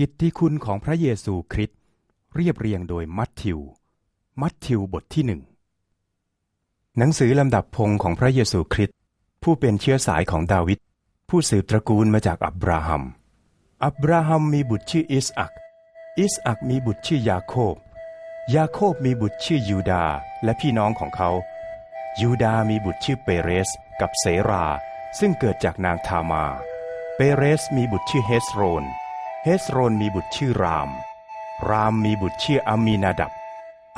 กิตติคุณของพระเยซูคริสต์เรียบเรียงโดยมัทธิว มัทธิวบทที่หนึ่งหนังสือลำดับพงของพระเยซูคริสต์ผู้เป็นเชื้อสายของดาวิดผู้สืบตระกูลมาจากอับราฮัม อับราฮัมมีบุตรชื่ออิสอัก อิสอักมีบุตรชื่อยาโคบ ยาโคบมีบุตรชื่อยูดาและพี่น้องของเขา ยูดามีบุตรชื่อเปเรสกับเสรา ซึ่งเกิดจากนางทามา เปเรสมีบุตรชื่อเฮสโรน เฮสโรนมีบุตรชื่อราม รามมีบุตรชื่ออามีนาดับ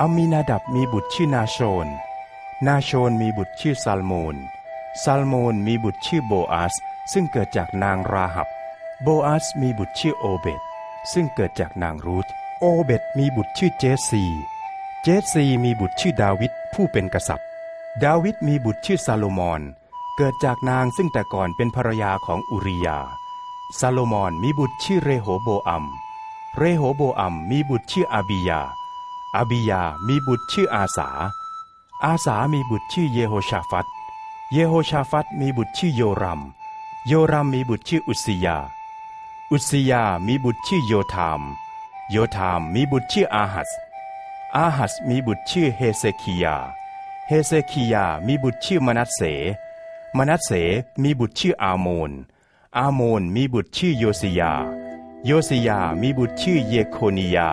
อามีนาดับมีบุตรชื่อนาโชน นาโชนมีบุตรชื่อซัลโมนซัลโมนมีบุตรชื่อโบอาส ซึ่งเกิดจากนางราหับ โบอาสมีบุตรชื่อโอเบตซึ่งเกิดจากนางรูธ โอเบตมีบุตรชื่อเจสซี เจสซีมีบุตรชื่อดาวิดผู้เป็นกษัตริย์ ดาวิดมีบุตรชื่อซาโลมอน เกิดจากนางซึ่งแต่ก่อนเป็นภรรยาของอุริยา ซาโลมอนมีบุตรชื่อเรโหโบอัม เรโหโบอัมมีบุตรชื่ออาบิยา อาบิยามีบุตรชื่ออาสา อาสามีบุตรชื่อเยโฮชาฟัต เยโฮชาฟัตมีบุตรชื่อโยรัม โยรัมมีบุตรชื่ออุสิยา อุสิยามีบุตรชื่อโยธาม โยธามมีบุตรชื่ออาหัส อาหัสมีบุตรชื่อเฮเซคิยา เฮเซคิยามีบุตรชื่อมนัสเส มนัสเสมีบุตรชื่ออาโมน อาโมนมีบุตรชื่อโยสยา โยสยามีบุตรชื่อเยโคนียา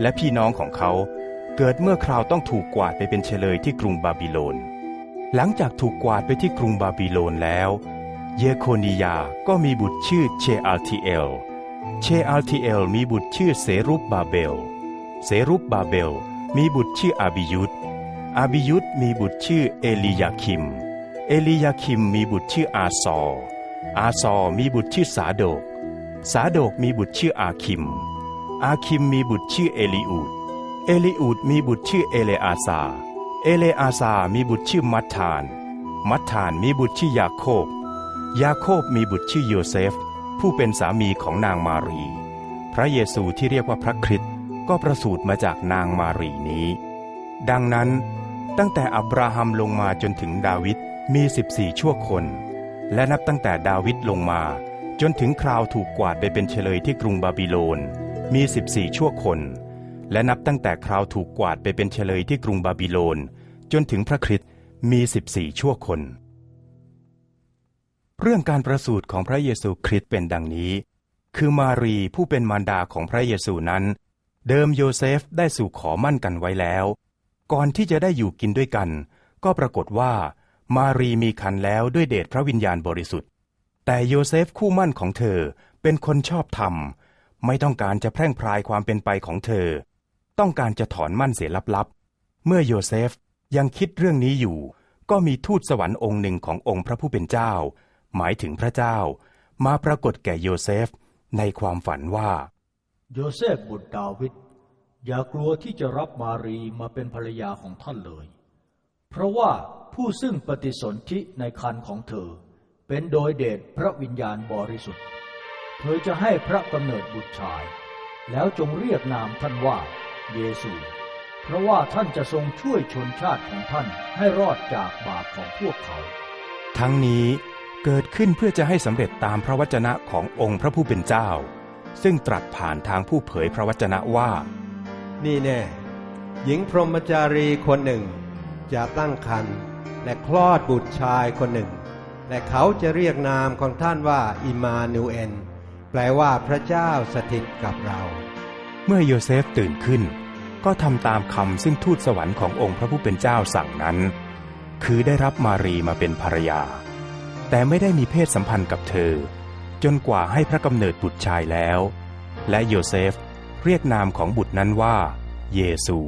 และพี่น้องของเขา เกิดเมื่อคราวต้องถูกกวาดไปเป็นเฉลยที่กรุงบาบิโลน หลังจากถูกกวาดไปที่กรุงบาบิโลนแล้ว เยโคนียาก็มีบุตรชื่อเชอัลทีเอล เชอัลทีเอลมีบุตรชื่อเสรุบบาเบลเสรุบบาเบลมีบุตรชื่ออาบิยุตอาบิยุตมีบุตรชื่อเอลียาคิม เอลียาคิมมีบุตรชื่ออาซอ อาซอมีบุตรชื่อสาโดก สาโดกมีบุตรชื่ออาคิม อาคิมมีบุตรชื่อเอลิอูด เอลิอูดมีบุตรชื่อเอเลอาซา เอเลอาซามีบุตรชื่อมัทธาน มัทธานมีบุตรชื่อยาโคบ ยาโคบมีบุตรชื่อโยเซฟ ผู้เป็นสามีของนางมารี พระเยซูที่เรียกว่าพระคริสต์ก็ประสูติมาจากนางมารีนี้ ดังนั้นตั้งแต่อับราฮัมลงมาจนถึงดาวิดมี 14 ชั่วคน และนับตั้งแต่ดาวิดลงมา จนถึงคราวถูกกวาดไปเป็นเฉลยที่กรุงบาบิโลน มี 14 ชั่วคน และนับตั้งแต่คราวถูกกวาดไปเป็นเฉลยที่กรุงบาบิโลน จนถึงพระคริสต์มี 14 ชั่วคน เรื่องการประสูติของพระเยซูคริสต์เป็นดังนี้ คือมารีผู้เป็นมารดาของพระเยซูนั้น เดิมโยเซฟได้สู่ขอมั่นกันไว้แล้ว ก่อนที่จะได้อยู่กินด้วยกัน ก็ปรากฏว่า มารีมีคันแล้วด้วยเดชพระวิญญาณบริสุทธิ์ แต่โยเซฟคู่มั่นของเธอเป็นคนชอบธรรม ไม่ต้องการจะแพร่งพรายความเป็นไปของเธอ ต้องการจะถอนมั่นเสียลับๆ เมื่อโยเซฟยังคิดเรื่องนี้อยู่ ก็มีทูตสวรรค์องค์หนึ่งขององค์พระผู้เป็นเจ้า หมายถึงพระเจ้า มาปรากฏแก่โยเซฟในความฝันว่า โยเซฟบุตรดาวิดอย่ากลัวที่จะรับมารีมาเป็นภรรยาของท่านเลย เพราะว่าผู้ซึ่งปฏิสนธิในคันของเธอ เป็นโดยเดชพระวิญญาณบริสุทธิ์ เธอจะให้พระกำเนิดบุตรชาย แล้วจงเรียกนามท่านว่าเยซู เพราะว่าท่านจะทรงช่วยชนชาติของท่านให้รอดจากบาปของพวกเขา ทั้งนี้เกิดขึ้นเพื่อจะให้สำเร็จตามพระวจนะขององค์พระผู้เป็นเจ้า ซึ่งตรัสผ่านทางผู้เผยพระวจนะว่า นี่แน่หญิงพรหมจารีคนหนึ่ง จะตั้งครรภ์และคลอดบุตรชายคนหนึ่ง และเขาจะเรียกนามของท่านว่าอิมานูเอลแปลว่าพระเจ้าสถิตกับเรา เมื่อโยเซฟตื่นขึ้น ก็ทำตามคำซึ่งทูตสวรรค์ขององค์พระผู้เป็นเจ้าสั่งนั้น คือได้รับมารีมาเป็นภรรยา แต่ไม่ได้มีเพศสัมพันธ์กับเธอ จนกว่าให้พระกำเนิดบุตรชายแล้ว และโยเซฟเรียกนามของบุตรนั้นว่า เยซู